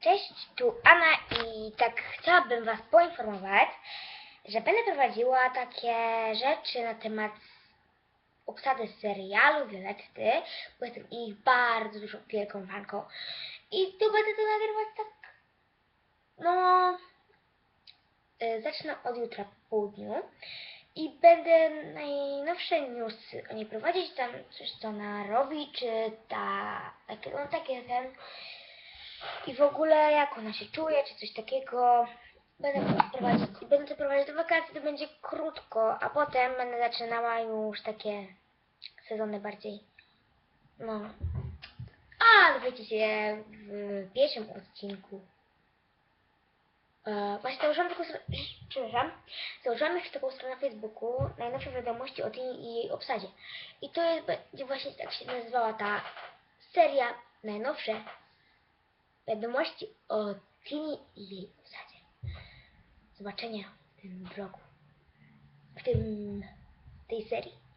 Cześć, tu Anna i tak chciałabym Was poinformować, że będę prowadziła takie rzeczy na temat obsady serialu Violetty, bo jestem ich bardzo dużą wielką fanką. I tu będę to nagrywać tak, no, y, zacznę od jutra po południu i będę najnowsze newsy o niej prowadzić, tam coś co ona robi, czy ta, takie, no takie ten, i w ogóle jak ona się czuje, czy coś takiego. Będę prowadzić, będę to prowadzić do wakacji, to będzie krótko, a potem będę zaczynała już takie sezony bardziej, no, a dowiecie się w pierwszym odcinku. E, właśnie założyłam taką przepraszam, założyłam jeszcze taką stronę na Facebooku, najnowsze wiadomości o Tini i jej obsadzie. I to jest, będzie właśnie tak się nazywała ta seria, najnowsze wiadomości o Tini i jej obsadzie. Zobaczenia w tym vlogu, w tym, tej serii.